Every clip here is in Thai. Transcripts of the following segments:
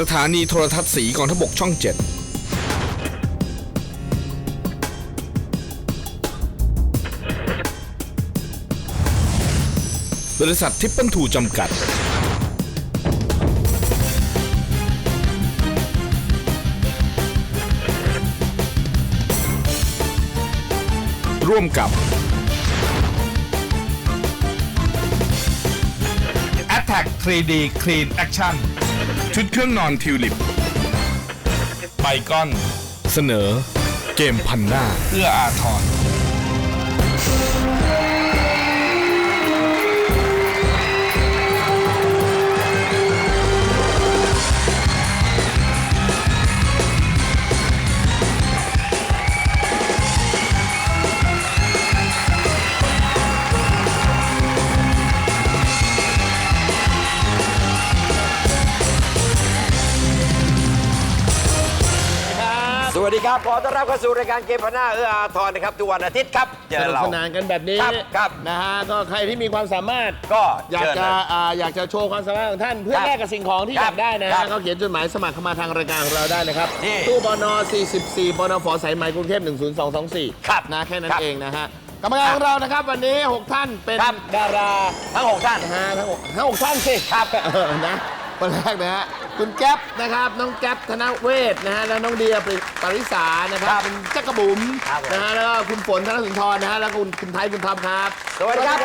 สถานีโทรทัศน์สีกองทพบกช่องเจ็ดบริษัททิปเปิลทูจำกัด ร่วมกับ Attack 3D Clean Action ชุดเครื่องนอนทิวลิปไบก้อน เสนอ เกมพันหน้า เอื้ออาทร ครับ ขอต้อนรับเข้าสู่รายการเกมพนาเอื้ออาทรนะครับทุกวันอาทิตย์ครับเจสอนุกเรา สนานกันแบบนี้ครับครับนะฮะก็ใครที่มีความสามารถก็อยากเชิญจะเลยอ่าอยากจะโชว์ความสามารถของท่าน เพื่อครับแลกกับสิ่งของที่คอรับยากได้นะครัฮะบเขาเขียนจดหมายสมัครเข้ามาทางรายการของเราได้นะครับนี่ตู้บน44บนฝสายไหมกรุงเทพ10224ครับนะแค่นั้นครับเองนะฮะกรรมการของเรานะครับวันนี้ 6 ท่านเป็นครับ ดาราทั้งหกท่านนะฮะทั้งหกทั้งหกท่านสิครับ เออนะ คนแรกนะฮะคุณแก๊ปนะครับ น้องแก๊ปธนเวศนะฮะแล้วน้องเดียปริปริสานะครับครับคุณจักรบุ๋มครับผม นะฮะแล้วก็คุณฝนธนสุนทรนะฮะแล้วก็คุณคุณไทยคุณทอมครับสวัสดีครับ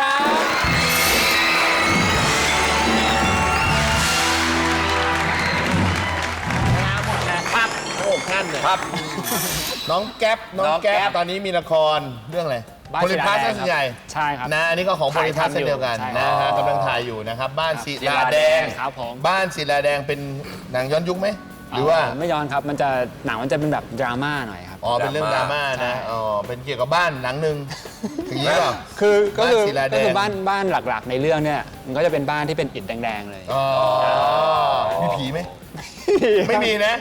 ครับโอ้ท่านเนี่ยครับ น้องแก๊ปน้องน้องแก๊แก๊ปป ตอนนี้มีละครเรื่องอะไร บ้านโพลิพัสศิลาแดงส่วนใหญ่ใช่ครับนะอันนี้ก็ของโพลิพัสถ่ายทำเช่นเดียวกันอยู่ใช่นะครัฮะบกำลังถ่ายอยู่นะครับ บ้านศิศิลาลาแดแดงงครับผม บ้านศิลาแดงเป็นหนังย้อนยุคไหม หรือว่า ไม่ย้อนครับ มันจะหนังมันจะเป็นแบบดราม่าหน่อยครับ อ๋อ เป็นเรื่องดราม่าใช่นะ อ๋อ เป็นเกี่ยวกับบ้านหนังหนึ่งอย่างนี้เปล่าคือก็คือบ้านศิลาแดง ก็คือบ้านบ้านหลักๆ ในเรื่องเนี่ยมันก็จะเป็นบ้านที่เป็นอิฐแดงๆเลย อ๋อ มีผีไหม ไม่มีนะ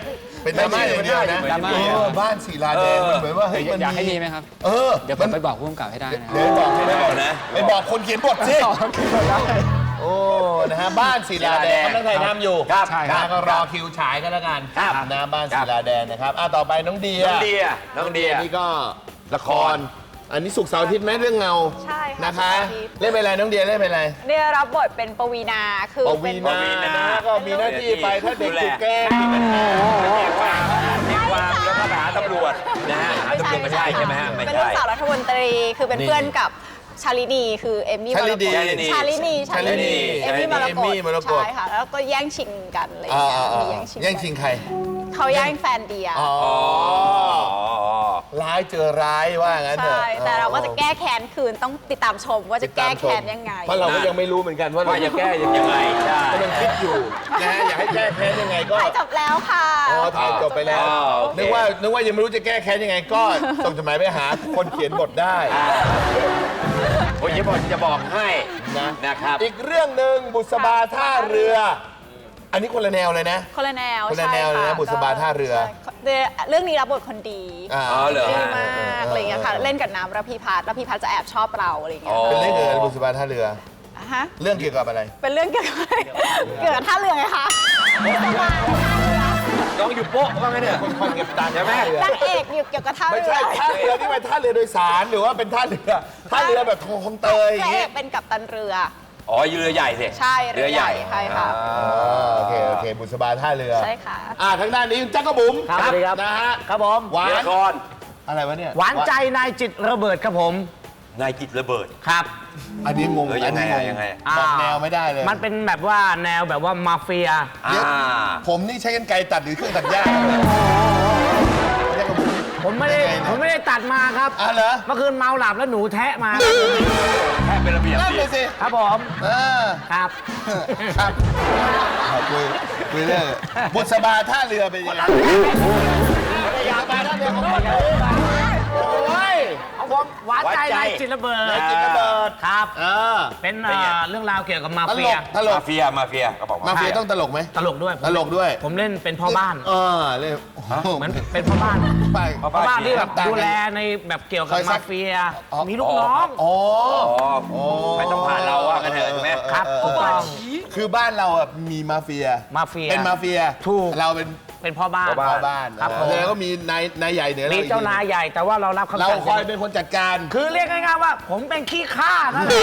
เป็นดราม่าอย่างเดียวนะดราม่า เออบ้านศิลาแดงมันเหมือนว่าเฮ้ยมันอยากให้มีไหมครับ เออเดี๋ยวผมไปบอกผู้กำกับให้ได้นะเดี๋ยวบอกให้ได้นะไปบอกคนเขียนบทสิโอ้นะฮะบ้านศิลาแดงกำลังถ่ายทำอยู่ครับใช่นะก็รอคิวฉายกันแล้วกันครับนะบ้านศิลาแดงนะครับอะต่อไปน้องเดียน้องเดียน้องเดียนี่ก็ละคร อันนี้สุกร์เสาร์อาทิตย์ไหมเรื่องเงาใช่ค่ะนะคะ ศุกร์เสาร์อาทิตย์ เล่นเป็นอะไรน้องเดียเล่นเป็นอะไรเนี่ยรับบทเป็นปวีนาคือปเป็วีนนาปวีนานะก็มีหน้าที่ไปถ้าเด็กถูกแกล้งมีปัญหาเรียกความเรียกความแล้วก็ไปหาตำรวจนะฮะหาตำรวจไม่ใช่ใช่ไหมฮะไม่เป็นลูใช่ กสาวรัฐมนตรีคือเป็นนี่เพื่อนกับชาลินีคือเอมมี่มรกตชาลินีชาลินีชาลินีเอมมี่มรเอมมี่มรกกตตใช่ค่ะแล้วก็แย่งชิงกันอะไรอย่างอ่าเงี้ยอ่ามีอ่าแย่งชิงแย่งชิงใครเขาแย่งแฟนเดียอ๋ออ๋อร้ายเจอร้ายว่างั้นเถใช่อะแต่เราก็จะแก้แค้นคืนต้องติดตามชมว่าจะแก้แค้นยังไง เพราะเราก็ยังไม่รู้เหมือนกันว่าเราว่าจะแก้ยังไงใช่กำลังคิดอยู่นะฮะอยากให้แก้แค้นยังไงก็ถ่ายจบแล้วค่ะอ๋อถ่ายจบไปแล้วอ๋อโอเคนึกว่านึกว่ายังไม่รู้จะแก้แค้นยังไงก็ส่งจดหมายไปหาคนเขียนบทได้ผมจะบอกจะบอกให้นะนะครับ อีกเรื่องหนึ่งบุษบาท่าเรือ อันนี้คนละแนวเลยนะ คนละแนวคนละแนวเลยนะใช่บุษบาท่าเรือ ใช่เรื่องนี้รับบทคนดีอ่าอ๋อเหรอดีมากอะไรอย่างเงี้ยค่ะเล่นกับน้ำระพีพัฒน์ระพีพัฒน์จะแอบชอบเราอะไรอย่างเงี้ยอ๋อเป็นเรื่องเกี่ยวกับบุษบาท่าเรืออะฮะเรื่องเกี่ยวกับอะไร เป็นเรื่องเกี่ยวกับเกี่ยวกับท่าเรือไงคะน้องอยู่โป๊ะว่าไงเนี่ยคนเก็บตังค์ใช่ไหมนางเอกอยู่เกี่ยวกับท่าไม่เรือใช่ท่าเรือที่เป็นท่าเรือโดยสารหรือว่าเป็นท่าเรือท่าเรือแบบคลองเตยอพย่างระเอเงี้ย กเป็นกัปตันเรือ อ๋อเรือใหญ่สิใช่เรือใหญ่ใช่ค่ะ อ่าอ๋อโอเคโอเค บุษบาท่าเรือใช่ค่ะ อ่าทางด้านนี้จักรบุ๋มครับสวัสดีครับนะฮะครับผม หวาเรืนอครอะไรวะเนี่ยหวานใจนายจิตระเบิดครับผมนายจิตระเบิด ครับ อันนี้งงเออยังไงนอะนี้ยังไงบอกแนวไม่ได้เลยมันเป็นแบบว่าแนวแบบว่ามาเฟียเดี๋ยวอ่า ผมนี่ใช้กันไกรตัดหรือเครื่องตัดหญ้าจักรบุ๋ม ผมไม่ได้ยังไงเนี่ยผมไม่ได้ตัดมาครับอะเหรอ เมื่อคืนเมาหลับแล้วหนูแทะมา แค่เป็นระเบียบนั่นดีเลยสิครับผมเออครับครับเอาคุยคุยเรื่องบุษบาท่าเรือเป็นยังไงบุษบาท่าเรือของคนโอ้ยของ ผมหวานใจนายจิตระเบิดนายจิตระเบิด ครับ เออ เป็นเป็นไงเอ่อเรื่องราวเกี่ยวกับมาตลเฟีย กตลมากเฟียมาเฟียก็บอกมาเฟียต้องตลกไหมตลกด้วยตลกด้วย ผมเล่นเป็นพ่อบ้าน เออเลยโอ้โหเหมือนเป็นพ่อบ้าน ไป พ่อบ้านที่แบบต่างกันดูแลในแบบเกี่ยวกับคอยซัมาก เฟียอ๋อมีลูกน้อง อ๋อ อ๋อไม่ต้องผ่านเราว่ากันเถอะถูกไหมครับถูกต้องคคือบ้านเราอะมีมาเฟีย มาเฟีย เป็นมาเฟีย ถูก เราเป็นเป็นพ่อบ้าน พ่อบ้านครับผม แล้วก็มีนายนายใหญ่เหนือเรามีอีกเจ้านายใหญ่แต่ว่าเรารับคำเราสั่งคอยเป็นคนจัดการคือเรียกง่ายๆว่า ผมเป็นขี้ข้านั่นแหละ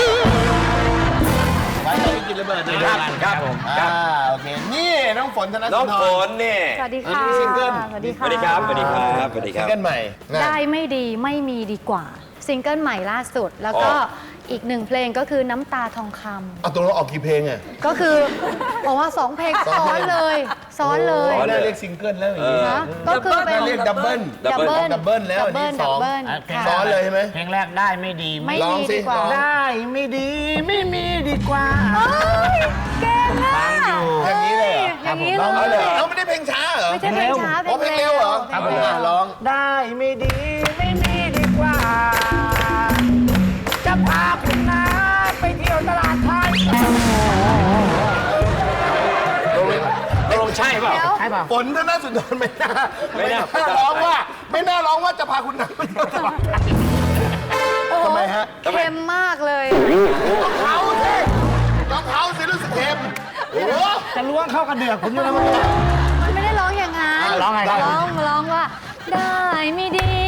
ไว้ให้กินระเบิดนะคครัรับบครับผม อ่าโอเคนี่น้องฝนธนน้องสุนทฝรนเนี่ยสวัสดีอันค่ะนี้ซิงเกิล สวัสดีสค่ะวัสดีครับสวัสดีครับสวัสดีคซิงรับ เกิลใหม่นะ ได้ไม่ดีไม่มีดีกว่า ซิงเกิลใหม่ล่าสุด แล้วก็อ๋อ อีกหนึ่งเพลงก็คือน้ำตาทองคำเอาตัวเราออกกี่เพลงอะก็คือบอกว่าสองเพลงซ้อนเลยซ้อนเลยอ๋อได้เรียกซิงเกิลแล้วอย่างนี้นะก็คือเป็นได้เรียกดับเบิลดับเบิลดับเบิลแล้วอันนี้ดับเบิลสอง ดับเบิลอะเพลงค่ะซ้อนเลยใช่ไหม เพลงแรกได้ไม่ดีไม่ลองมีสิ ดีกว่าลองได้ไม่ดีไม่มีดีกว่าเอ้ยเก่งอะอย่างนี้เลยเหรออย่างนี้ลเลองเอาเลยยเอาไม่ได้เพลงช้าเหรอไม่ใช่เพลงช้าอ๋อเพลงเร็วเหรอเพลงเร็วอะร้อง ได้ไม่ดีไม่มีดีกว่าจะ พาคุณน้าไปเที่ยวตลาดไทยตกลงใช่เปล่าเดี๋ยวใช่เปล่า ฝนธนสุนทรไม่น่าไม่น่า ร้องว่า ไม่น่าร้องว่าจะพาคุณน้ำไปเที่ยวตลาดโอ้โหทำไมฮะเค็มมากเลยเขาสิต้องเขาสิรู้สึกเค็มโอ้โหจะล้วงเข้ากระเดือกผมอยู่แล้วมันมันไม่ได้ร้องอย่างนั้นอะร้องไงครับ ร้องร้องว่า ได้ไม่ดี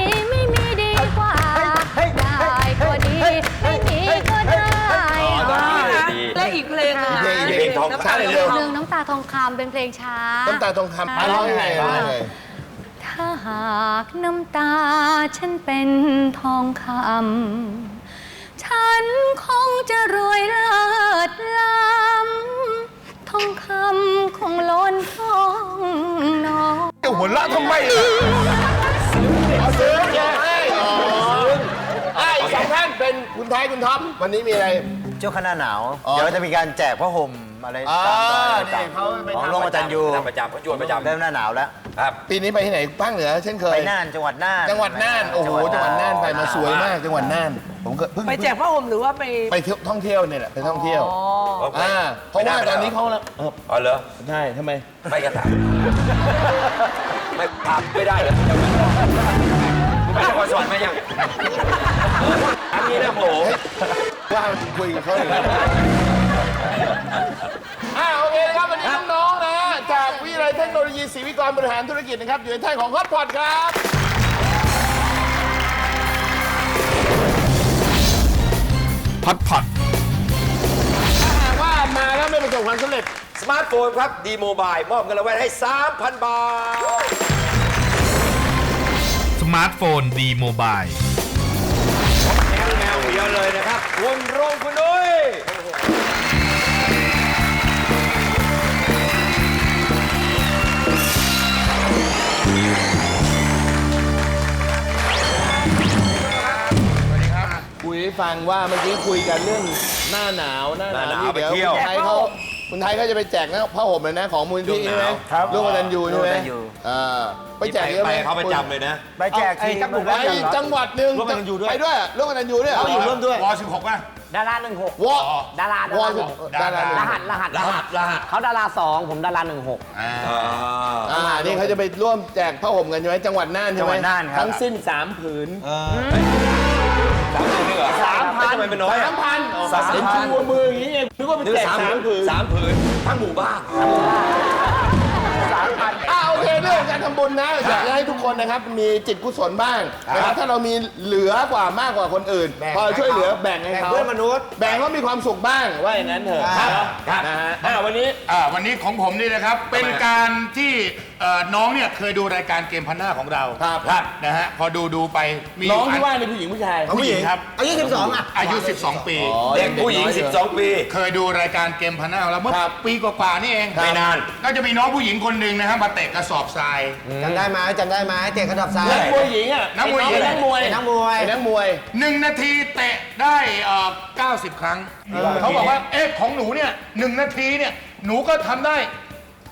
อีกเพลงนึงเพลงเพลงทองช้าเลยเร็ว หนึ่งน้ำตาทองคำเป็นเพลงช้า น้ำตาทองคำอะร้องยังไงร้องยังไง ถ้าหากน้ำตาฉันเป็นทองคำ ฉันคงจะรวยเลิศล้ำทองคำคงล้นท้องน้อง จะหัวเราะทำไมอะเอาซื้อแย่ให้อ๋ออะอีกสองท่านเป็นคุณไทยคุณท็อปวันนี้มีอะไร ช่วงคณะหนาว อ๋อเดี๋ยวจะมีการแจกผ้าห่มอะไรอ่าตามนี่เขาไปของทำ โรงอาจารย์ยูทำประจำเขาชวนประจำ เริ่มหน้าหนาวแล้ว ครับ ปีนี้ไปที่ไหนภาคเหนือเช่นเคยไปน่านจังหวัดน่านจังหวัดน่าน โอ้โห จังหวัดน่านไปมาสวยมาก จังหวัดน่าน ผมก็เพิ่งไปแจกผ้าห่มหรือว่าไปไปเที่ยวท่องเที่ยวเนี่ยแหละ ไปท่องเที่ยวอ่า เพราะว่าตอนนี้เขาแล้วเอออ๋อเหรอ ใช่ทำไม ไม่กระถางไม่ถามไม่ได้เหรอไม่ได้ครสวรรค์มายังอัน นี้นะโหว่าคุยกับเขาเลยอ่าโอเคนะครับ วันนี้น้องๆนะ จากวิทยาลัยเทคโนโลยีศรีวิกรบริหารธุรกิจนะครับ อยู่ในท่านของฮอตพอดครับพัดผัดถ้าหากว่ามาแล้วไม่ประสบความสำเร็จ สมาร์ทโฟนครับดีโมบายมอบเงินรางวัลให้ 3,000 บาท สมาร์ทโฟนดีโมบายแนว แนวเดียวเลยนะครับคุณรงคุณนุ้ยคุยให้ฟังว่าเมื่อกี้คุยกันเรื่องหน้าหนาวหน้าหนาวนี่เดี๋ยวคุณไทยเขา คุณไทยเขาจะไปแจกนะผ้าห่มเลยนะของมูลที่ใช่ไหมลูกกตันยูใช่ไหมร่วมกันอยู่อ่าไปแจกเยอะไหไปมเขาประจำเลยนะ ไปแจกทีมไปจังหวัดหนึ่งร่วมกันอยู่ด้วย ไปด้วยร่วมกันอยู่ด้วยเขาอยู่ร่วมด้วย วอสิบหกป่ะ ดาราหนึ่งหกวอดาราวอดาราดารารหัสรหัสรหัสรหัส เขาดาราสองผมดาราหนึ่งหกอ่าอ่านี่เขาจะไปร่วมแจกผ้าห่มกันใช่ไหมจังหวัดน่านใช่ไหมจังหวัดน่านครับ ทั้งสิ้น3ผืน สามพันทำไมมันน้อยอะสามพันเห็นชูมืออย่างนี้เองนึกว่าไปแจกสามผืนสามผืนทั้งหมู่บ้านอ่าโอเคเรื่องการทำบุญนะอยากจะให้ทุกคนนะครับมีจิตกุศลบ้างนะครับถ้าเรามีเหลือกว่ามากกว่าคนอื่น พอช่วยเหลือแบ่งให้เขาเพื่อนมนุษย์ แบ่งเขามีความสุขบ้างว่าอย่างนั้นเถอะครับครับนะฮะอ่าวันนี้อ่าวันนี้ของผมนี่นะครับเป็นการที่ เอ่อน้องเนี่ยเคยดูรายการเกมพันหน้าของเราครับ ครับนะฮะพอดูดูไปมีน้องที่ยู่ว่าในผู้หญิงผู้ชาย ผู้หญิงครับอายุ12อะ อายุ 12 ปี เด็กผู้หญิง 12 ปี เคยดูรายการเกมพันหน้าของเราเมื่อครับปีกว่าๆนี่เองไม่นาน ก็จะมีน้องผู้หญิงคนหนึ่งนะครับมาเตะกระสอบทราย จำได้ไหมจำได้ไหมเตะกระดับซ้ายนักมวยหญิงอะนักมวยหญิงไอ้น้องเป็นนักมวยนักมวยไอ้นักมวย หนึ่งนาทีเตะได้เอ่อ90 ครั้ง เขาบอกว่า เอ๊ะของหนูเนี่ยหนึ่งนาทีเนี่ย หนูก็ทำได้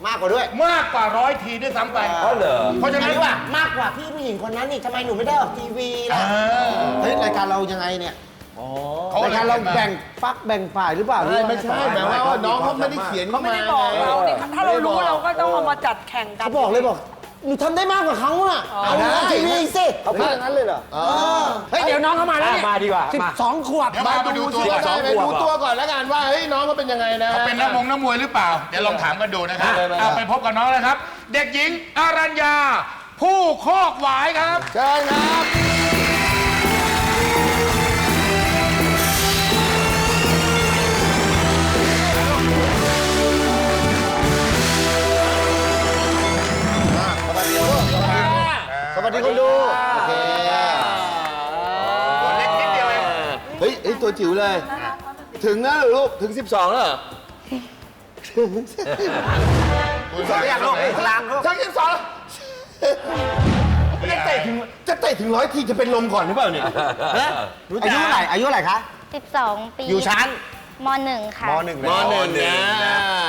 มากกว่าด้วยมากกว่าร้อยทีด้วยซ้ำไปอ๋อเหรอ เพราะฉะนั้นว่ามากกว่าพี่ผู้หญิงคนนั้นนี่ทำไมหนูไม่ได้ออกทีวีล่ะอ่าเฮ้ยรายการเรายังไงเนี่ยเขารายการเราแบ่งฟักแบ่งฝ่ายหรือเปล่าไม่ไม่ใช่หมายว่าน้องเขาไม่ได้เขียนเขาไม่ได้บอกเราเนี่ยถ้าเรารู้เราก็ต้องเอามาจัดแข่งกัน เขาบอกเลยบอก หนูทำได้มากกว่าเขาอะเอาหน้าทีวีสิเอาพูดอย่างนั้นเลยเหรอเฮ้ยเดี๋ยวน้องเข้ามาแล้วเนี่ยมาดีกว่าสิบมาสองขวบเดี๋ยวมาดูตัวสิก่อนได้ไปดูตัวก่อนแล้วกันว่าเฮ้ยน้องเขาเป็นยังไงนะเขาเป็นนักมงนักมวยหรือเปล่า เดี๋ยวลองถามกันดูนะครับได้เลยเอาไปพบกับน้องเลยครับ เด็กหญิงอารัญญาผู้โคกหวายครับ เชิญครับ สวัสดีคนดูโอเคตัวเล็กนิดเดียวเองเฮ้ยเฮ้ยตัวจิ๋วเลย ถึงแล้วเหรอลูกถึง 12แล้วเหรอสองอย่างลูกกลางลูกถึง12แล้วจะเตะถึงจะเตะถึงร้อยทีจะเป็นลมก่อนหรือเปล่าเนี่ยฮะอายุเท่าไหร่อายุเท่าไหร่คะ12 ปีอยู่ชั้นม .1 ค่ะมหนึ่งนะ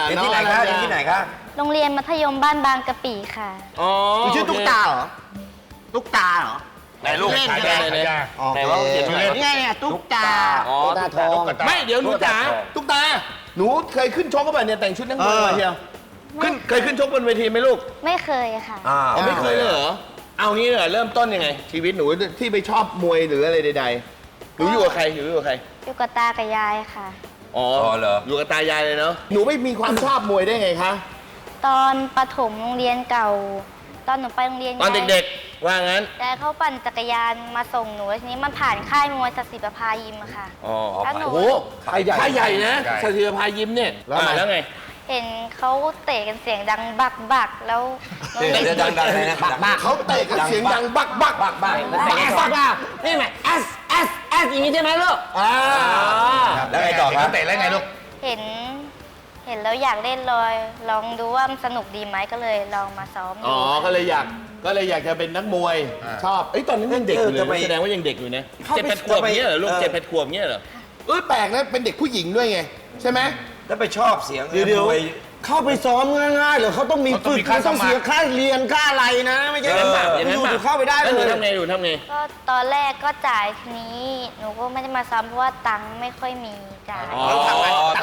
เรียนที่ไหนคะเรียนที่ไหนคะโรงเรียนมัธยมบ้านบางกะปิค่ะ อ๋อคุณชื่อตุ๊กตาเหรอ ตุ๊กตาเหรอ ไหนลูกขายยาขายยาแต่ว่าเขียนชื่อเล่นนี่ไงเนี่ยตุ๊กตา อ๋อตาทองไม่เดี๋ยวหนูจ๋าตุ๊กตา หนูเคยขึ้นชกกับเนี่ยแต่งชุดนักมวยมาเที่ยวขึ้นเคยขึ้นชกบนเวทีไหมลูกไม่เคยค่ะ อ่าอ๋อไม่เคยเลยเหรอ เอางี้เหรอเริ่มต้นยังไง ชีวิตหนูที่ไปชอบมวยหรืออะไรใดๆหนูอยู่กับใครหนูอยู่กับใคร อยู่กับตากับยายค่ะ อ๋ออ๋อเหรอ อยู่กับตายายเลยเนาะ หนูไม่มีความชอบมวยได้ไงคะ ตอนประถมโรงเรียนเก่า ตอนหนูไปโรงเรียนตอนเด็กๆ ว่างั้นๆยายเขาปั่นจักรยานมาส่งหนูแล้วทีนี้มันผ่านค่ายมวยสศิประภายิมอะค่ะอ๋อแล้วหนูโอ้โหค่ายใหญ่ค่ายใหญ่นะใหญ่ สถิตภายิ้มเนี่ยแล้วแล้วไง เห็นเขาเตะกันเสียงดังบักบักๆแล้วเดี๋ยวดังๆเลยนะบักบักเขาเตะกันเสียงดังบักบักบักบักแต่แอสซักอะนี่ไหมแอสแอสแอสอย่างนี้ใช่ไหมลูกอ่าแล้วไงต่อครับเตะแล้วไงลูก เห็น เห็นแล้วอยากเล่นเลยลองดูว่ามันสนุกดีไหมก็เลยลองมาซ้อมดูอ๋อ ก็เลยอยาก ก็เลยอยากจะเป็นนักมวย ชอบ เอ้ยตอนนั้นยังเด็กอยู่เลยเออทำไมแสดงว่ายังเด็กอยู่นะเข้าเจ็ดไปแปดขวบทำไมเงี้ยเหรอลูกเออ เจ็ดแปดขวบเงี้ยเหรอ เอ้ยแปลกนะ เป็นเด็กผู้หญิงด้วยไง ใช่ไหม แล้วไปชอบเสียงเดี๋ยวเดี๋ยวมวย เข้าไปซ้อมง่ายๆเหรอเขาต้องมีเขาต้อฝึงมีกค่าเขาต้องสมัครเสียค่าเรียนค่าอะไรนะ ไม่ใช่อย่างนั้นแบป่ะบอย่างนั้นอยู่ป่ะๆเข้าไปได้แล้วหเลนูยทำไงหนูทำไง ก็ตอนแรกก็จ่ายทีนี้ หนูก็ไม่ได้มาซ้อมเพราะว่าตังค์ไม่ค่อยมีจ่าย อ๋อ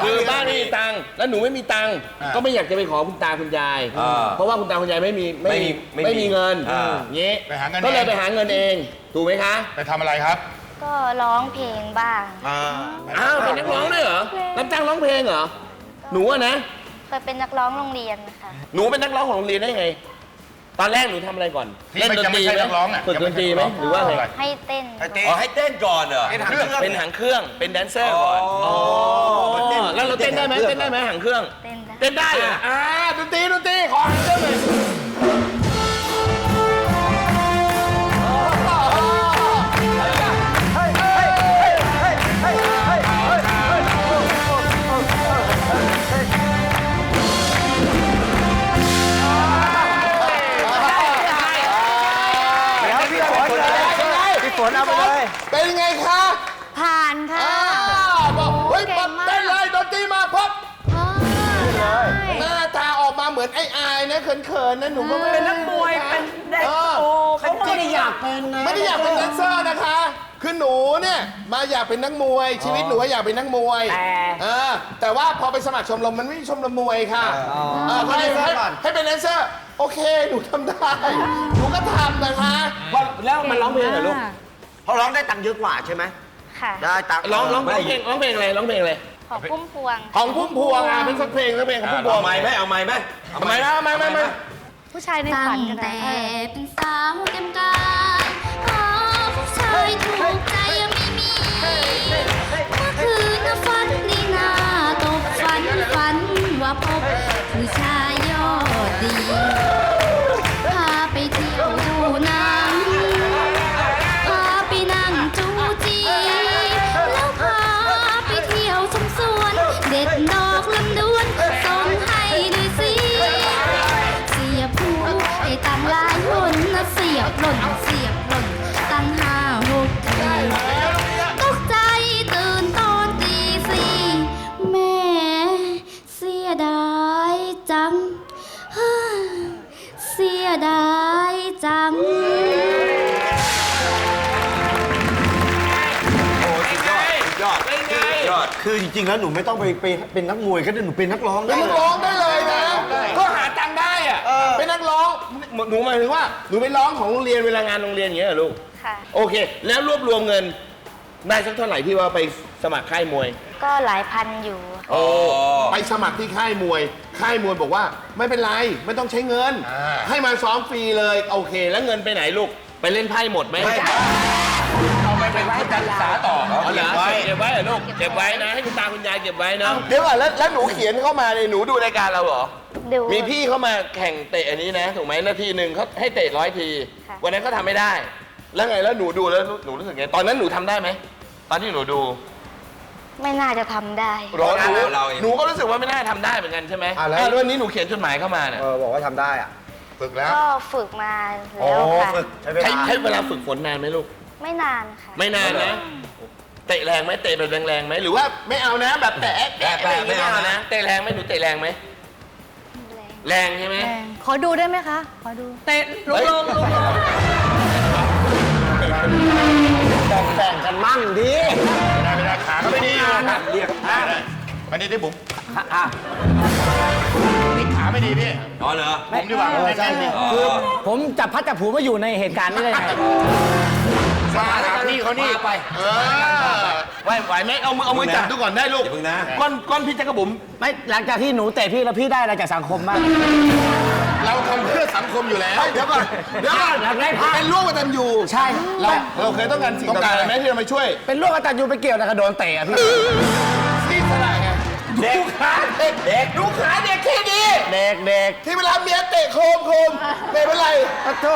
คือบ้านไม่มีตังค์แล้วหนูไม่มีตังค์อ่าก็ไม่อยากจะไปขอคุณตาคุณยาย อ่าเพราะว่าคุณตาคุณยายไม่มีไม่มีไม่มีไม่มีเงินอ่างี้ไปหาเงินก็เลยเอง ไปหาเงินเอง ถูกไหมคะ ไปทำอะไรครับ ก็ร้องเพลงบ้าง อ้าวเป็นนักร้องด้วยเหรอรับจ้างร้องเพลงเหรอ หนูอะนะเค ยเป็นนักร้องโรงเรียนค่ะ หนูเป็นนักร้องของโรงเรียนได้ไง ตอนแรกหนูทำอะไรก่อนที่ไม่จะไม่ใช่นักร้องอะฝึกดนตรีไหมยังไม่ใช่นักร้อง หรือว่าไงให้เต้นอ๋อให้เต้นก่อนเหรอ เป็นหางเครื่องเป็นแดนเซอร์ก่อนอ๋ออ๋แล้วเราเต้นได้ไหมเต้นได้ไหมหางเครื่อง เต้นได้ เต้นได้เหรออ่าดนตรีดนตรีขอหางเครื่องหน่อย นะเขินๆนะหนูก็ไม่เป็นนักมวยเป็นเด็กโตเขาก็ไม่ได้อยากเป็นนะไม่ได้อยากเป็นแดนเซอร์นะคะ คือหนูเนี่ยมาอยากเป็นนักมวย ชีวิตหนูว่าอยากเป็นนักมวยแต่ เออแต่ว่าพอไปสมัครชมรมมันไม่มีชมรมมวยค่ะเออให้ให้ให้เป็นแดนเซอร์ โอเคหนูทำได้ หนูก็ทำนะคะแล้วมันร้องเพลงเหรอลูกมากเขาร้องได้ตังค์เยอะกว่าใช่ไหมค่ะ ได้ตังค์ร้องร้องร้องเพลงร้องเพลงอะไรร้องเพลงอะไร ของพุ่มพวงของพุ่มพวงอะเป็นสักเพลงสักเพลงของพุ่มพวเอางไม้ไหมเอาไม้ไหมทำไมนะไม่ไม่ไม่ผู้ชายในตั้ฝันงกันแต่นะเป็นสาวเต็มกายหาผู้ชายถูกใจยังไม่มีเมื่อคืนน่ะฝันดีนาตกฝันฝันว่าพบ คือจริงๆแล้วหนูไม่ต้องไปไปเป็นนักมวยก็ได้หนูเป็นนักร้องเป็ได้นนักร้องได้เลยนะ ก็หาตังค์ได้อะเป็นนักร้องหนูหมายถึงว่าหนูไปร้องของโรงเรียนเวลางานโรงเรียนอย่างเงี้ยเหรอลูกค่ะ โอเค แล้วรวบรวมเงินได้สักเท่าไหร่ที่ว่าไปสมัครค่ายมวย ก็หลายพันอยู่ โอ้ไปสมัครที่ค่ายมวย ค่ายมวยบอกว่าไม่เป็นไรไม่ต้องใช้เงิน ให้มาซ้อมฟรีเลย โอเค แล้วเงินไปไหนลูก ไปเล่นไพ่หมดไหมเอาไปเป็น ทุนการศึกษาต่ออ๋อเหรอเก็บไว้เหรอลูกเก็บไว้นะ ให้คุณตาคุณยายเก็บไว้นะเดี๋ยวก่อนแล้วแล้วหนูเขียนเข้ามาเนี่ยหนูดูรายการเราเหรอ ดู มีพี่เข้ามาแข่งเตะอันนี้นะถูกไหมนาทีหนึ่งเขาให้เตะร้อยที ค่ะ วันนั้นเขาทำไม่ได้ แล้วไงแล้วหนูดูแล้วหนูรู้สึกไงตอนนั้นหนูทำได้ไหมตอนที่หนูดูไม่น่าจะทำได้ร้อนหนูเราเอง หนูก็รู้สึกว่าไม่น่าทำได้เหมือนกันใช่ไหมอะแล้วอะแล้ววันนี้หนูเขียนจดหมายเข้ามาเนี่ยเออบอกว่าทำได้อะฝึกแล้วก็ฝึกมาแล้วค่ะใช้เวใช้ลาใช้เวลาฝึกฝนนานไหมลูก ไม่นานค่ะ ไม่นานนะ เตะแรงไหมเตะแบบแรงๆไหมหรือว่าไม่เอานะแบบแตะแตะอะไรอย่างเงี้ยไม่เอานะ เตะแรงไหมหนูเตะแรงไหมแรงใช่ไหม แรงขอดูได้ไหมคะ ขอดู เตะลงลงลงแบ่งกันมั่งดิไม่ได้ไม่ได้ขาก็ไม่ดีอยู่นะเรียกได้ได้วันนี้ที่ผมนี่ขาไม่ดีพี่อ๋อเหรอ ผมดีกว่าเออใช่แน่นๆคือผมจับพัดจับผูมาอยู่ในเหตุการณ์นี้ได้ไง มาหาพี่เขานี่ไป เออไหวไหวไหมเอามือเอามือจับดูก่อนได้ลูกอย่าเพิ่งนะ ก้อนก้อนพี่จักรบุ๋มไม่หลังจากที่หนูเตะพี่แล้วพี่ได้อะไรจากสังคมบ้าง เราทำเพื่อสังคมอยู่แล้วเฮ้ยเดี๋ยวก่อนเดี๋ยวก่อนอยากได้ภาพ เป็นร่วมกตันยูใช่ เราเราเคยต้องการสิ่งต้องการอะไรไหมที่เรามาช่วย เป็นลูกกตันยูไปเกี่ยวนะกระโดนเตะอะพี่ที่สลาย ไงดูขาเด็กเด็กดูขาเด็กแค่นี้เด็กเด็กที่เวลาเมียเตะโคมโคมเตะเป็นไรๆโอ้โธ่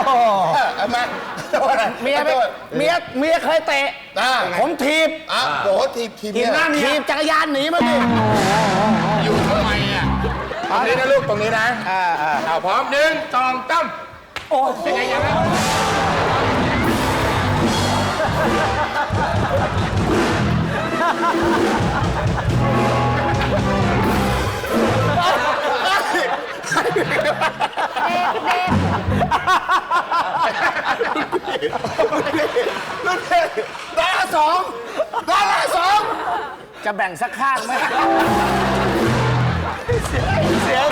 เออเอามาโทษนะเมียไม่โทษเมียเมียเคยเตะ อ่าผมถีบอะโอ้โหทีมทีมถีบหน้าถีบจักรยานหนีมาดิอยู่ทำไมอะตรงนี้นะลูกตรงนี้นะอ่าอ่าเอาพร้อมหนึ่งสองตั้มโอ้ยังไงยังไง เดาราสองดาราสองจะแบ่งสักข้างไหมเสียง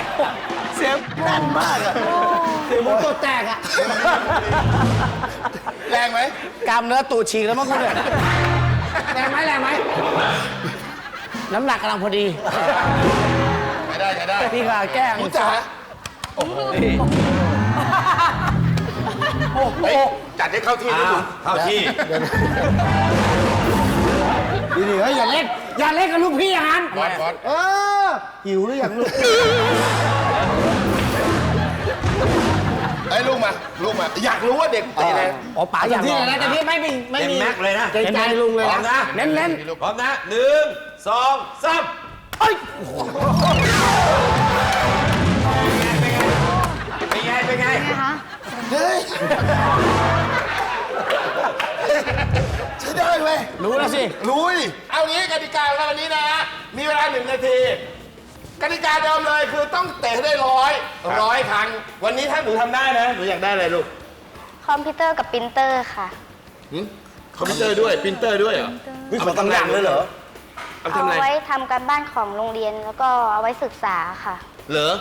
เสียงแน่นมากอะเสียงผมตัวแตกอะแรงไหมกล้ามเนื้อตูดฉีกแล้วมั้งคุณเนี่ยแรงไหมแรงไหมน้ำหนักกำลังพอดีไม่ได้ไม่ได้ พี่ก็แกล้งหนูจ๋า เฮ้ยจัดให้เข้าที่นะลูกเข้าที่ดีๆเฮ้ยอย่าเล่น อย่าเล่นกับลูกพี่อย่างนั้นบอสบอส เออ หิวหรือยังลูก ไอ้ยลูกมา ลูกมา อยากรู้ว่าเด็กเตะอะไรอ๋อป๋าอย่างที่เลยนะแต่พี่ไม่มีไม่เต็มมีแม็กเลยนะ เกรงใจลุงเลยพร้อมนะ เน้นเน้นพร้อมนะหนึ่งสองสามเอ้ย เป็นไงเป็นไง ไงคะเฮ้ยใช้ได้เว้ยรู้แล้วสิรู้ดิเอางี้กติกาของเราวันนี้นะ มีเวลาหนึ่งนาที กติกาเดิมเลยคือต้องเตะให้ได้ร้อยร้อยครั้ง วันนี้ถ้าหนูทำได้นะ หนูอยากได้อะไรลูกคอมพิวเตอร์กับปรินเตอร์ค่ะ หึคอมพิวเตอร์ด้วย ปรินเตอร์ด้วยเหรอเอาไปทำงานเลยเหรอ เอาเอาทำอะไร ไว้ทำการบ้านของโรงเรียนแล้วก็เอาไว้ศึกษาค่ะ เหรอ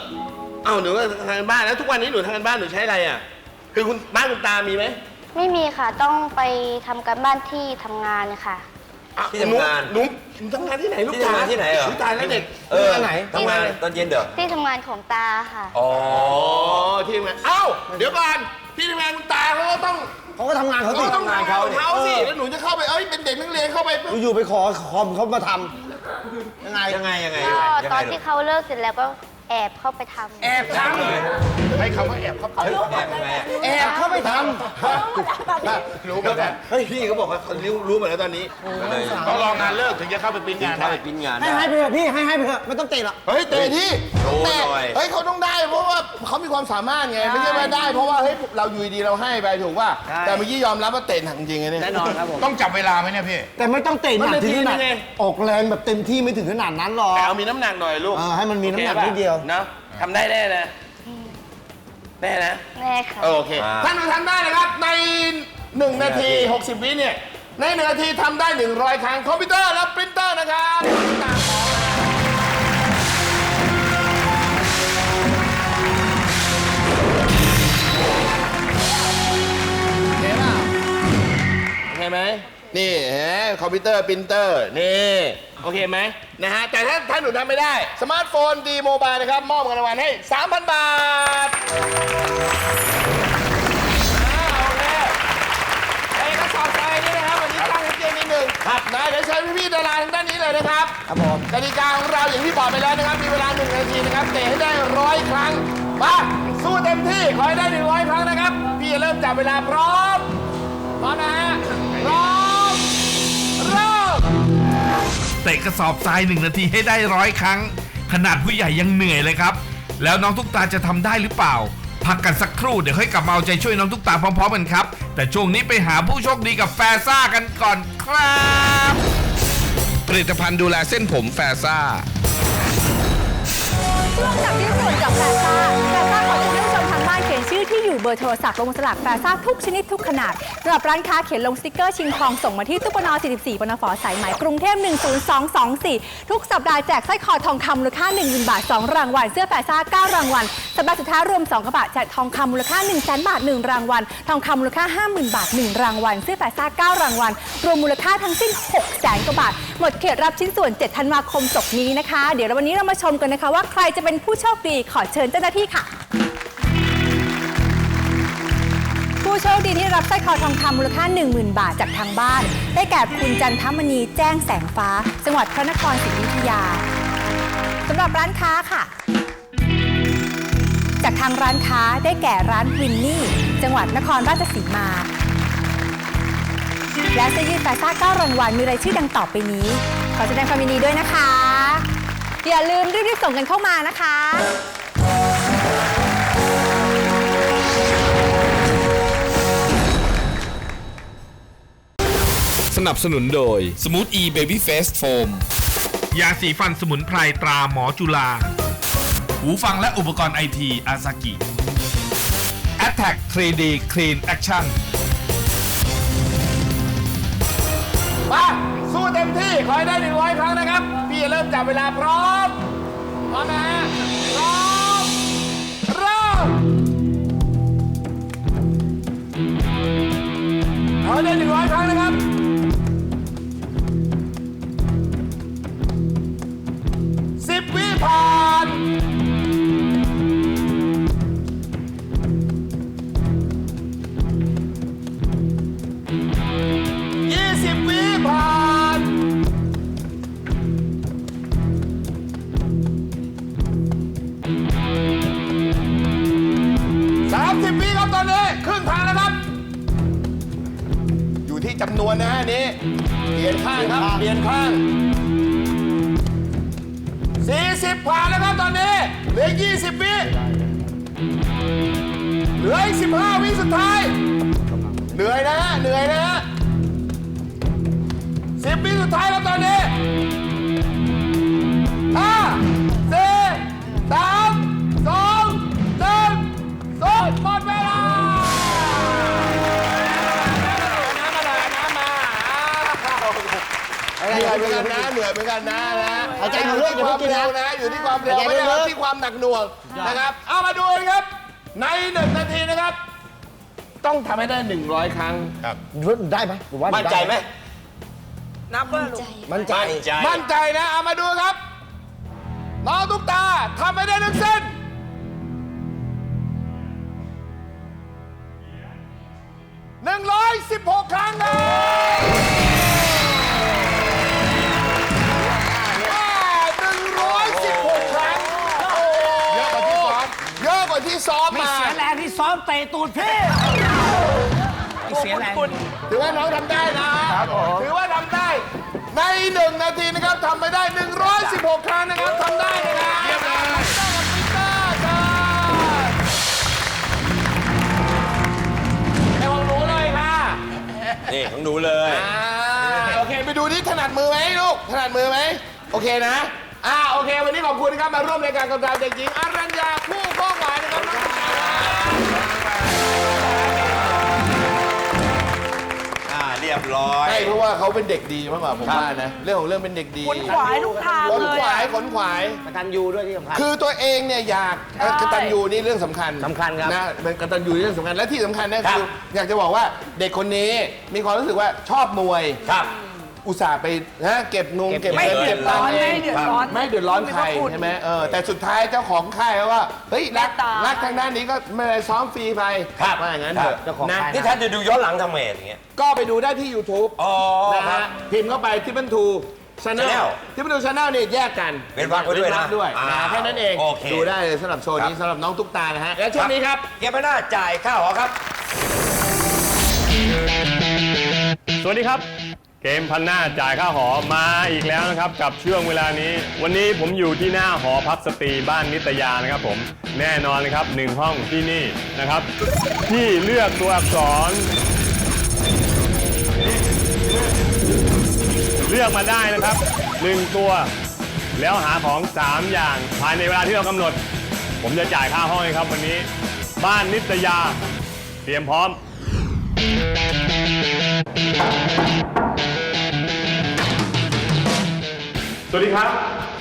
เอ้าหนูก็ทำงานบ้านแล้วทุกวันนี้หนูทำงานบ้านหนูใช้อะไรอะ คือคุณบ้านคุณตามีไหมไม่มีค่ะต้องไปทำการบ้านที่ทำงานค่ะอะที่ทำงานหนูหนูทำงานที่ไหนลูกที่ทำงานที่ไหนเหรอ ลูกตายแล้วเด็กเออทำงานไหนทำงานตอนเย็นเด้อที่ทำงานของตาค่ะ อ๋ออ๋อที่ทำงานเอ้าเดี๋ยวก่อนที่ทำงานคุณตาเขาก็ต้องเขาก็ทำงานเขาเขาสิก็ต้องทำงานของเขาสิแล้วหนูจะเข้าไปเอ้ยเป็นเด็กนักเรียนเข้าไปปุ๊บอยู่ๆไปขอคอมเขามาทำยังไงยังไงยังไงก็ยังตไงอนที่เขาเลิกเสร็จแล้วก็ แอบเข้าไปทำแอบทให้คำว่าแอบเข้าไปแอบยังไงอะำแอบเข้าไปทำรู้หมดแล้วเฮ้ยพี่เขาบอกว่าเขารู้รู้หมดแล้วตอนนี้ก็เลยต้องรองานเลิกถึงจะเข้าไปปริ้นงานเข้าได้ไปปริ้นงานให้ได้ให้ไปเถอะพี่ให้ให้ไปเถอะไม่ต้องเตะหรอกเฮ้ยเตะที่โชว์เตะหน่อยเฮ้ยเขาต้องได้เพราะว่าเขามีความสามารถไงไม่ใช่ว่าได้ เพราะว่าเฮ้ยเราอยู่ดีๆเราให้ไปถูกป่ะใช่แต่เมื่อกี้ยอมรับว่าเตะหนักจริงๆไงเนี่ยแน่นอนครับผมต้องจับเวลาไหมเนี่ยพี่แต่ไม่ต้องเตะหนักถึงขนาดมันเป็นทีมยังไงออกแรงแบบเต็มที่ไม่ถึงขนาดนั้นหรอกแต่เอามีน้ำหนักหน่อยลูกเออให้มันมีน้ำหนักโอคป่ะนิดเดียวนะทำได้แน่นะแน่นะแน่ค่ะ โอเคถ้าหนูทำได้นะครับ ใน 1 นาที 60 วิเนี่ย ใน 1 นาทีทำได้ 100 ครั้งคอมพิวเตอร์และปรินเตอร์นะครับตามของมา อมพิวเตอร์ปรินเตอร์นี่โอเคไหมนะฮะแต่ถ้าถ้าหนูทำไม่ได้ สมาร์ทโฟนดีโมบายนะครับ มอบเงินรางวัลให้ 3,000 บาทอ่าโอเคไอ้กระสอบทรายนี่นะครับวันนี้ตั้งให้เจนิดหนึ่งครับนะเดี๋ยวเชิญพี่ๆดาราทางด้านนี้เลยนะครับ ครับผมกติกาของเราอย่างที่บอกไปแล้วนะครับ มีเวลาหนึ่งนาทีนะครับเตะให้ได้ร้อยครั้งมาสู้เต็มที่ขอให้ได้หนึ่งร้อยครั้งนะครับ พี่จะเริ่มจับเวลาพร้อมพร้อมนะฮะพร้อม เตะกระสอบทรายหนึ่งนาทีให้ได้ร้อยครั้ง ขนาดผู้ใหญ่ยังเหนื่อยเลยครับ แล้วน้องตุ๊กตาจะทำได้หรือเปล่า พักกันสักครู่เดี๋ยวค่อยกลับมาเอาใจช่วยน้องตุ๊กตาพร้อมๆกันครับ แต่ช่วงนี้ไปหาผู้โชคดีกับแฟซ่ากันก่อนครับผลิตภัณฑ์ดูแลเส้นผมแฟซ่าร่วมกับที่สุดกับแฟซ่า ที่อยู่เบอร์โทรศัพท์ลงสลักแฟร์ซ่าทุกชนิดทุกขนาดสำหรับร้านค้าเขียนลงสติกเกอร์ชิงทองส่งมาที่ตู้ปน44ปนฟสายไหมกรุงเทพ10224 ทุกสัปดาห์แจกสร้อยคอทองคำมูลค่า10,000บาท 2 รางวัล เสื้อแฟร์ซ่า9รางวัล สัปดาห์สุดท้ายรวม 2 กระบะแจกทองคำมูลค่า 1 0 0 0 0 0 บาท 1 รางวัล ทองคำมูลค่า 50,000 บาท 1 รางวัล เสื้อแฟร์ซ่า9รางวัล รวมมูลค่าทั้งสิ้น6แสนกว่าบาท หมดเขตรับชิ้นส่วน 7 ธันวาคมศกนี้นะคะ เดี๋ยววันนี้เรามาชมกันนะคะว่าใครจะเป็นผู้โชคดีขอเชิญเจ้าหน้าที่ค่ะ ผู้โชคดีที่รับสร้อยคอทองคำมูลค่า 10,000 บาทจากทางบ้าน ได้แก่คุณจันทมณีแจ้งแสงฟ้า จังหวัดพระนครศรีอยุธยาสำหรับร้านค้าค่ะ จากทางร้านค้าได้แก่ร้านวินนี่ จังหวัดนครราชสีมา และเสื้อยืดแฟซ่า9รางวัลมีรายชื่อดังต่อไปนี้ ขอแสดงความยินดีด้วยนะคะ อย่าลืมรีบๆส่งกันเข้ามานะคะ สนับสนุนโดย Smooth E Baby Face Foam ยาสีฟันสมุนไพรตราหมอจุฬาหูฟังและอุปกรณ์ไอทีอาซากิ Attack 3D Clean Action มาสู้เต็มที่ ขอให้ได้หนึ่งร้อยครั้งนะครับ พี่จะเริ่มจับเวลาพร้อม พร้อมนะฮะพร้อม เริ่มขอให้ได้หนึ่งร้อยครั้งนะ กันนะนะหายใจเข้าลึกอย่าคเพิ่วางมกินเร็นะวนะอยู่ที่ความเร็วหายใจไม่ได้ลึเอากที่ความหนักหน่วงนะครับ เอามาดูกันครับ ในหนึ่งนาทีนะครับ ต้องทำให้ได้ 100 ครั้ง ได้ไหมผมว่ามั่นใจไหมมั่นใจ มั่นใจ มั่นใจนะ เอามาดูครับ น้องตุ๊กตาทำให้ได้ทั้งสิ้นหนึ่งร้อยสิบหกครั้งครับ เตะตูดพี่เสียแรงถือว่าน้องทำได้นะ ถือว่าทำได้ ในหนึ่งนาทีนะครับทำไปได้ 116 ครั้งนะครับทำได้นะครับเยี่ยมเลยในของหนูเลยค่ะนี่ของหนูเลยอ่าโอเค ไปดูนี่ถนัดมือไหมลูก ถนัดมือไหม โอเคนะ อ่า โอเค วันนี้ขอบคุณนะครับ มาร่วมรายการกับเราเด็กหญิงอรัญญาผู้ อ่าเรียบร้อย ใช่เพราะว่าเขาเป็นเด็กดีมากกว่าผมว่านะ เรื่องของเรื่องเป็นเด็กดีขนขวายทุกทางขนเลยขวายอะขนขวายกตันยูด้วยที่สำคัญ คือตัวเองเนี่ยอยากเอ่อกตัญญูนี่เรื่องสำคัญสำคัญครับ นะเป็นกตัญญูนี่เรื่องสำคัญและที่สำคัญเนี่ยครัคืบออยากจะบอกว่าเด็กคนนี้มีความรู้สึกว่าชอบมวย ครับ อุตส่าห์ไปนะเก็บงงเก็บไม่เงินเดืเก็อบดตัร้งอนค์เอไม่งเดือดร้อนไม่เดือดร้อนใครใช่ไหมเออแต่สุดท้ายเจ้าของค่ายเขาว่าเฮ้ยรักเมตตารัรักทางด้านนี้ก็ไม่ได้ซ้อมฟรีไปว่าอย่างนั้นเถอะเจ้าของนะค่ายนี่ท่านจะดูย้อนหลังทำไมอย่างเงี้ยก็ไปดูได้ที่ YouTube อ๋อนะครับฮะพิมพ์เข้าไปที่บันทูชาแนล Channel ที่บันทูชาแนลนี่แยกกันเว้นวรรคไว้ด้วยนะเรรคด้วยอ่านะแค่นั้นเองโอเคดูได้เลยสำหรับโชว์นี้สำหรับน้องตุ๊กตานะฮะและช่วงนี้ครับเก็บไปหน้าจ่ายค่าหอครับ สวัสดีครับ เกมพันหน้าจ่ายค่าหอมาอีกแล้วนะครับกับช่วงเวลานี้ วันนี้ผมอยู่ที่หน้าหอพักสตรีบ้านนิตยานะครับผมแน่นอนเลยครับหนึ่งห้องที่นี่นะครับ ที่เลือกตัวอักษร เลือกมาได้นะครับหนึ่งตัว แล้วหาของ 3 อย่างภายในเวลาที่เรากำหนด ผมจะจ่ายค่าห้องให้ครับวันนี้ บ้านนิตยา เตรียมพร้อม สวัสดีครับ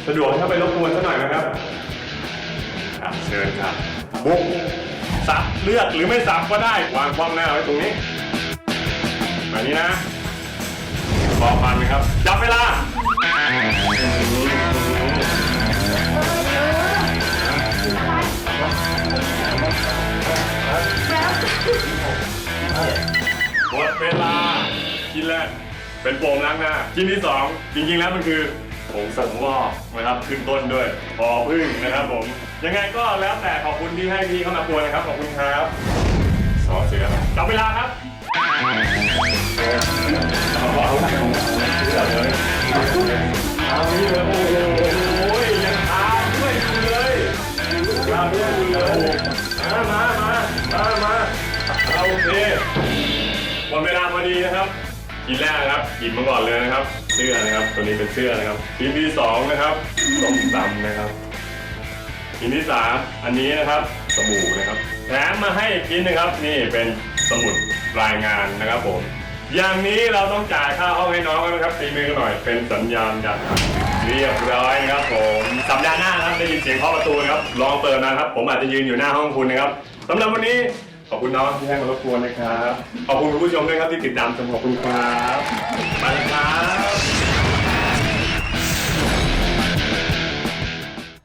สะดวกถ้าไปรบกวนสักหน่อยนะครับครับเชิญครับบุกสับเลือกหรือไม่สับก็ได้ วางคว่ำหน้าไว้ตรงนี้แบบนี้นะพอพันนะครับ จับเวลาหมดเวลาชิ้นแรกเป็นโฟมล้างหน้าชิ้นที่สองจริงๆแล้วมันคือ งสังวอกนะครับขึ้นต้นด้วยพอพึ่งนะครับผม ยังไงก็แล้วแต่ขอบคุณที่ให้พี่เข้ามากวนนะครับ ขอบคุณครับสอเสือจับเวลาครับเอาเอาเอาเลยเอาเลยโอ้โหยังทาด้วยคุณเลยทาด้วยคุณเลยมามามามามาเอาโอเคหมดเวลาพอดีนะครับทีแรกครับหยิบมาก่อนเลยนะครับ เสื้อนะครับ ตัวนี้เป็นเสื้อนะครับทีที่สองนะครับส้มตำนะครับทีที่สามอันนี้นะครับสบู่นะครับแถมมาให้อีกทีนนะครับ นี่เป็นสมุดรายงานนะครับผม อย่างนี้เราต้องจ่ายค่าห้องให้น้องกันนะครับตีมือกันหน่อยเป็นสัญญาณกันเรียบร้อยนะครับผมสัปดาห์หน้านะครับได้ยินเสียงเคาะประตูนะครับลองเปิดนะครับ ผมอาจจะยืนอยู่หน้าห้องคุณนะครับสำหรับวันนี้ ขอบคุณน้องที่ให้มารบกวนนะครับ ขอบคุณคุณผู้ชมด้วยครับที่ติดตามชมขอบคุณครับไปครับ